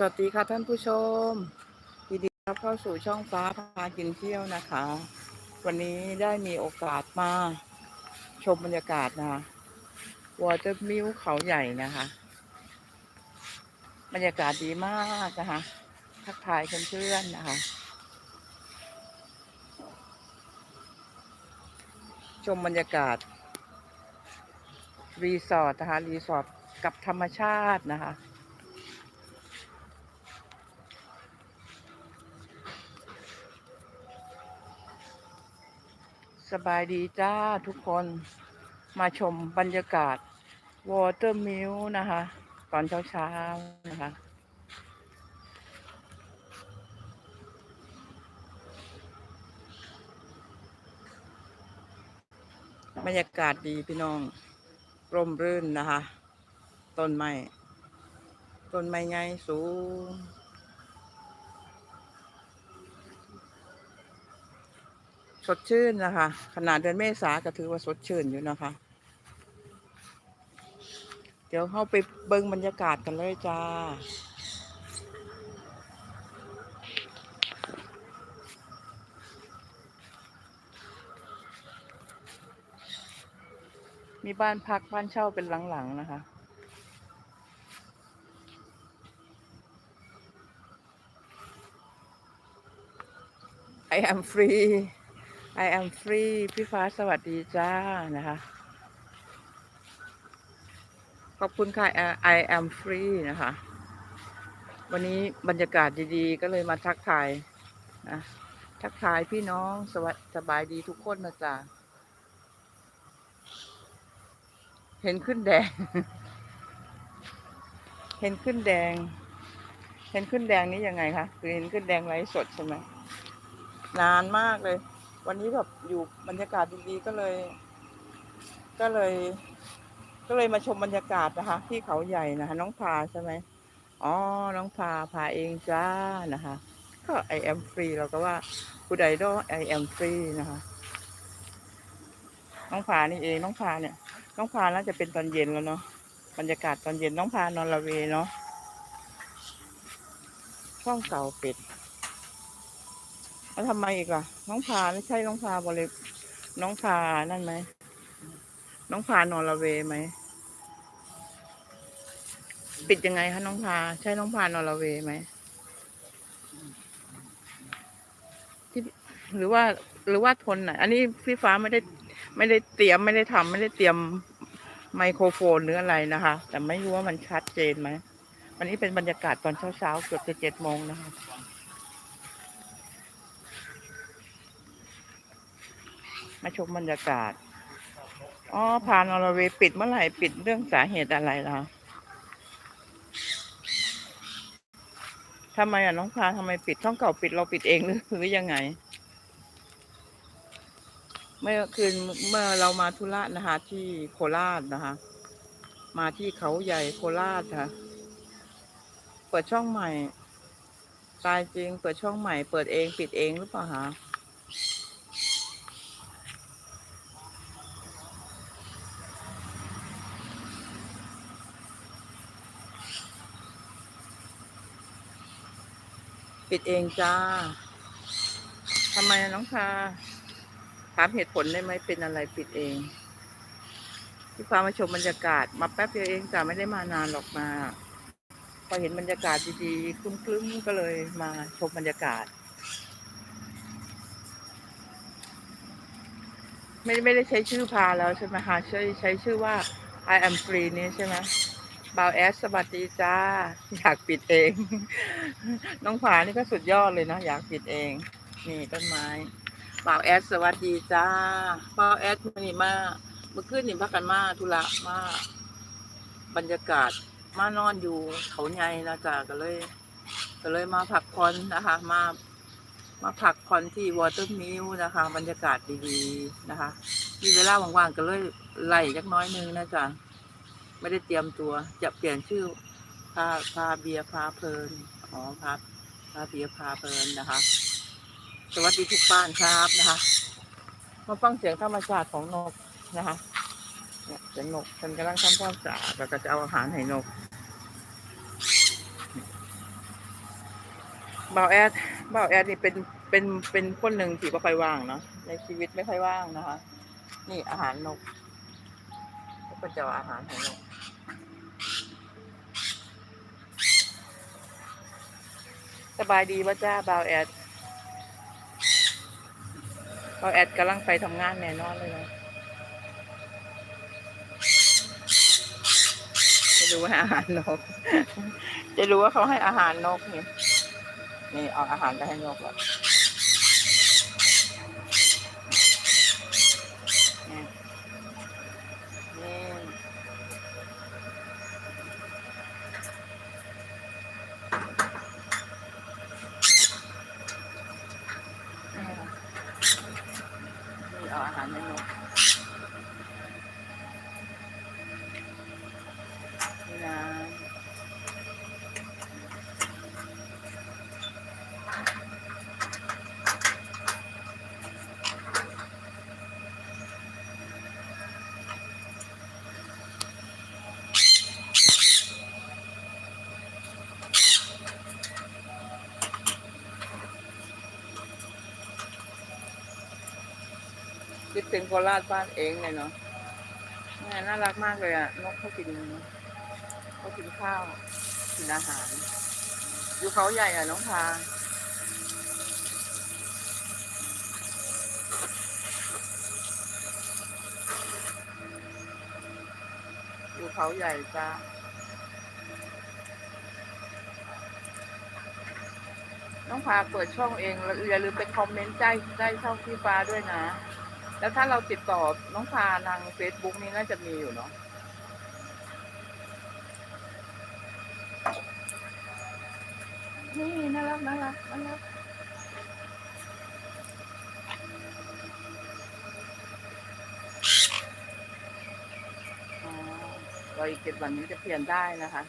สวัสดีค่ะท่านผู้ชมยินดีต้อนรับเข้าสู่ช่องฟ้าพากินเที่ยวนะคะ วันนี้ได้มีโอกาสมาชมบรรยากาศนะคะวอเตอร์มิลเขาใหญ่นะคะ บรรยากาศดีมากนะคะ ทักทายเพื่อนๆนะคะ ชมบรรยากาศ รีสอร์ทนะคะ รีสอร์ทกับธรรมชาตินะคะ สบายดีจ้าทุกคนมาชมบรรยากาศวอเตอร์มิลนะคะ ตอนเช้าๆนะคะ บรรยากาศดีพี่น้องร่มรื่นนะคะ ต้นไม้ต้นไม้ใหญ่สูง สดชื่นนะคะ ขนาดเดือนเมษาก็ถือว่าสดชื่นอยู่นะคะ เดี๋ยวเข้าไปเบิ่งบรรยากาศกันเลยจ้ามีบ้านพักบ้านเช่าเป็นหลังๆนะคะ I am free I am free พี่ฟ้าสวัสดีจ้านะคะ ขอบคุณค่ะ I am free นะคะ วันนี้บรรยากาศดีๆ ก็เลยมาทักทายนะทักทายพี่น้องสวัสสบายดีทุกคนนะจ๊ะเห็นขึ้นแดง เห็นขึ้นแดง เห็นขึ้นแดงนี้ยังไงคะคือเห็นขึ้นแดงไลฟ์สดใช่ไหมนานมากเลย วันนี้แบบอยู่บรรยากาศดีๆก็เลย ก็เลย ก็เลยมาชมบรรยากาศนะคะ ที่เขาใหญ่นะคะ น้องพาใช่ไหมอ๋อ น้องพาพาเองจ้านะคะ ก็ I am free เราก็ว่าคุณไอดอล I am free นะคะ น้องพานี่เองน้องพาเนี่ย น้องพาน่าจะเป็นตอนเย็นแล้วเนาะบรรยากาศตอนเย็นน้องพานอนละเวเนาะช่องเก่าปิด แล้วทำไมอีกล่ะ น้องพาไม่ใช่น้องพาบริน้องพานั่นไหม น้องพานอนละเวไหม ปิดยังไงคะน้องพา ใช่น้องพานอนละเวไหมที่หรือว่าหรือว่าทนไหนอันนี้พี่ฟ้าไม่ได้ไม่ได้เตรียมไม่ได้ทำไม่ได้เตรียมไมโครโฟนหรืออะไรนะคะ แต่ไม่รู้ว่ามันชัดเจนไหมวันนี้เป็นบรรยากาศตอนเช้าๆเกือบจะเจ็ดโมงนะคะ มาชมบรรยากาศ อ๋อพานอรเวย์ปิดเมื่อไหร่ปิดเรื่องสาเหตุอะไรล่ะทำไมอะน้องพาทำไมปิดช่องเก่าปิดเราปิดเองหรือหรือยังไง เมื่อคืนเมื่อเรามาธุระนะคะ ที่โคราชนะคะ มาที่เขาใหญ่โคราชค่ะ เปิดช่องใหม่ ตายจริง เปิดช่องใหม่ เปิดเองปิดเองหรือเปล่าคะ ปิดเองจ้าทำไมน้องพาถามเหตุผลได้ไหมเป็นอะไรปิดเองพี่ฟ้ามาชมบรรยากาศ มาแป๊บเดียวเองจ้ะไม่ได้มานานหรอกมา พอเห็นบรรยากาศดีๆคลึ้มๆก็เลยมาชมบรรยากาศ ไม่ไม่ได้ใช้ชื่อพาแล้วใช่ไหมคะใช้ใช้ชื่อว่า I am free นี้ใช่ไหม บ่าวแอสสวัสดีจ้า อยากปิดเอง น้องผานี่ก็สุดยอดเลยนะอยากปิดเอง นี่ต้นไม้บ่าวแอสสวัสดีจ้าบ่าวแอสมานี่มาเมื่อคืนนี่พักกันมาธุระมาบรรยากาศมานอนอยู่เขาใหญ่นะจ๊ะก็เลย ก็เลยมาพักผ่อนนะคะ มามาพักผ่อนที่วอเตอร์มิลนะคะ บรรยากาศดีๆนะคะ มีเวลาว่างๆก็เลยไล่จักน้อยนึงนะจ๊ะ ไม่ได้เตรียมตัว จะเปลี่ยนชื่อพาพาเบียพาเพลินอ๋อพาพาเบียพาเพลินนะคะ สวัสดีทุกบ้านครับนะคะ มาฟังเสียงธรรมชาติของนกนะคะเนี่ยเสียงนกฉันกำลังทำความสะอาดแล้วก็จะเอาอาหารให้นกเบาแอดบ่าแอดนี่เป็นเป็นเป็นคนหนึ่งที่ไม่ค่อยว่างเนาะในชีวิตไม่ค่อยว่างนะคะ นี่อาหารนกก็จะเอาอาหารให้นก บายดีว่าจ้าบ่าวแอดบ่าวแอดกำลังไปทำงานแน่นอนเลยนะจะรู้ว่าอาหารนก จะรู้ว่าเขาให้อาหารนกนี่นี่เอาอาหารไปให้นกแล้วนี่นี่นี่เอาอาหารให้นกนี่นะ คิดถึงโคราชบ้านเองเลยเนาะแม่น่ารักมากเลยอะนกเขากินเขากินข้าวกินอาหาร อยู่เขาใหญ่อะน้องพาอยู่เขาใหญ่จ้าน้องพาเปิดช่องเองอย่าลืมไปคอมเมนต์ใต้ใต้ช่องพี่ฟ้าด้วยนะ แล้วถ้าเราติดต่อน้องพาทางเฟซบุ๊กนี้น่าจะมีอยู่เนาะนี่น่ารักน่ารักน่ารักอ๋อรออีกเจ็ดวันนี้จะเปลี่ยนได้นะคะ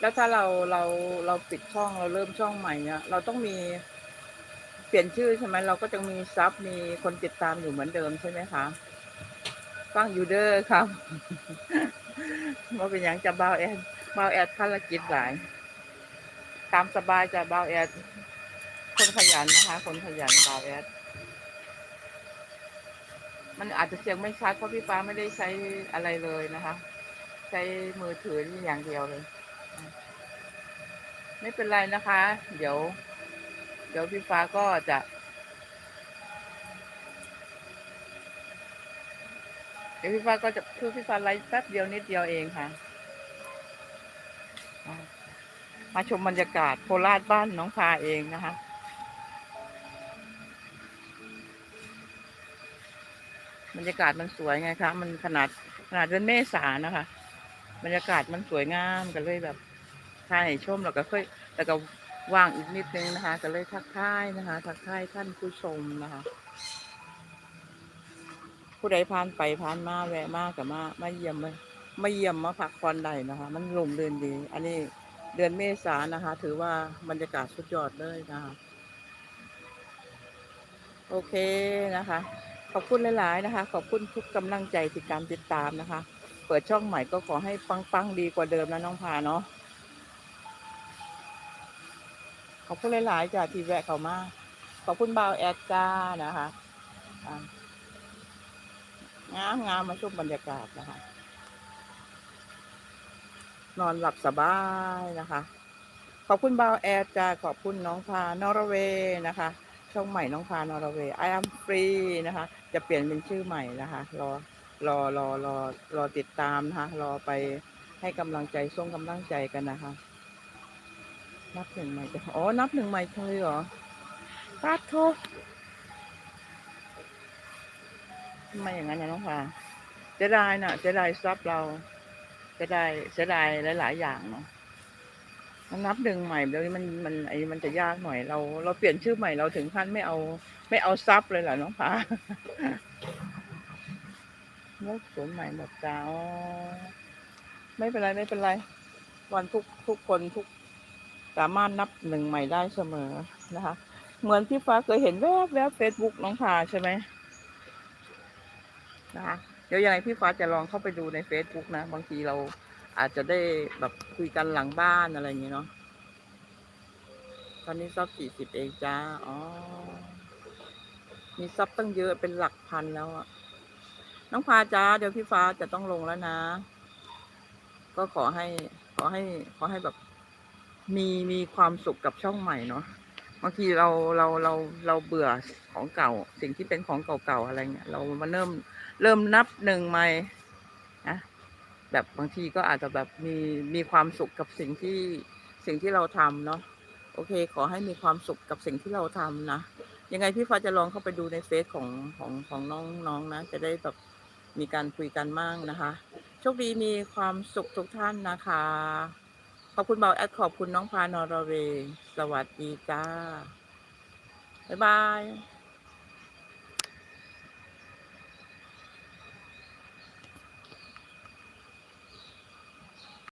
แล้วถ้าเราเราเราปิดช่องเราเริ่มช่องใหม่เนี่ยเราต้องมี เปลี่ยนชื่อใช่ไหมเราก็จะมีซับมีคนติดตามอยู่เหมือนเดิมใช่ไหมคะฟังยูเดอร์ครับว่าเป็นอย่างจะเบาแอดบ้าแอดภารกิจหลาย ตามสบายจะเบาแอด คนขยันนะคะ คนขยันเบาแอด มันอาจจะเสียงไม่ชัดเพราะพี่ฟ้าไม่ได้ใช้อะไรเลยนะคะ ใช้มือถืออย่างเดียวเลย ไม่เป็นไรนะคะ เดี๋ยว เดี๋ยวพี่ฟ้าก็จะ เดี๋ยวพี่ฟ้าก็จะคือพี่ฟ้าไลฟ์แป๊บเดียวนิดเดียวเองค่ะ มาชมบรรยากาศโคราชบ้านน้องพาเองนะคะบรรยากาศมันสวยไงคะ มันขนาดขนาดเดือนเมษานะคะ บรรยากาศมันสวยงามกันเลยแบบถ่าให้ชมแล้วก็ค่อยแล้วก็ ว่างอีกนิดนึงนะคะ ก็เลยทักทายนะคะ ทักทายท่านผู้ชมนะคะ ผู้ใดผ่านไปผ่านมาแวะมากกับมามาเยี่ยมมามาเยี่ยมมาพักผ่อนได้นะคะ มันลมเรือนดี อันนี้เดือนเมษานะคะ ถือว่าบรรยากาศสุดยอดเลยนะคะ โอเคนะคะ ขอบคุณหลาย ๆ นะคะ ขอบคุณทุกกำลังใจที่การติดตามนะคะ เปิดช่องใหม่ก็ขอให้ปัง ๆ ดีกว่าเดิมนะน้องพาเนาะ อบคุณหลายๆจ้ะที่แวะเข้ามาขอบคุณบ่าวแอดจ้านะคะงามงามมาชมบรรยากาศนะคะ นอนหลับสบายนะคะ ขอบคุณบ่าวแอดจ้าขอบคุณน้องพานอร์เวย์นะคะ ช่องใหม่น้องพานอร์เวย์ I am free นะคะ จะเปลี่ยนเป็นชื่อใหม่นะคะ รอรอรอรอรอติดตามนะคะ รอไปให้กำลังใจส่งกำลังใจกันนะคะ นับหนึ่งใหม่จะอ๋อ นับหนึ่งใหม่เลยเหรอปาโททำไมอย่างนั้นนะน้องพาเสียดายน่ะเสียดายซับเราเสียดายเสียดายหลาย ๆ อย่างเนาะมันนับหนึ่งใหม่เดี๋ยวนี้มันมันไอ้มันจะยากหน่อยเรา เราเปลี่ยนชื่อใหม่เราถึงขั้นไม่เอา ไม่เอาซับเลยเหรอน้องพาเลิกสวนใหม่หมดจ้าไม่เป็นไรไม่เป็นไร วันทุกทุกคนทุกามารถนับหนึ่งใหม่ได้เสมอนะคะ เหมือนพี่ฟ้าเคยเห็นแวบแวบเฟซบุ๊กน้องพาใช่ไหมนะคะเดี๋ยวยังไงพี่ฟ้าจะลองเข้าไปดูในเฟซบุ๊กนะ บางทีเราอาจจะได้แบบคุยกันหลังบ้านอะไรอย่างเงี้เนาะตอนนี้ซับสี่สิบเองจ้า อ๋อ มีซับตั้งเยอะเป็นหลักพันแล้วอะน้องพาจ้า เดี๋ยวพี่ฟ้าจะต้องลงแล้วนะ ก็ขอให้ ขอให้ ขอให้แบบ มีมีความสุขกับช่องใหม่เนาะบางทีเราเราเราเราเบื่อของเก่า สิ่งที่เป็นของเก่าๆอะไรเงี้ยเรามาเริ่มเริ่มนับหนึ่งใหม่นะแบบบางทีก็อาจจะแบบมีมีความสุขกับสิ่งที่สิ่งที่เราทำเนาะโอเค ขอให้มีความสุขกับสิ่งที่เราทำนะยังไงพี่ฟ้าจะลองเข้าไปดูในเฟซของของของน้องน้องนะ จะได้แบบมีการคุยกันมั่งนะคะ โชคดีมีความสุขทุกท่านนะคะ อบคุณเบาแอดขอบคุณน้องพานอรเวย์ สวัสดีจ้า บ๊ายบาย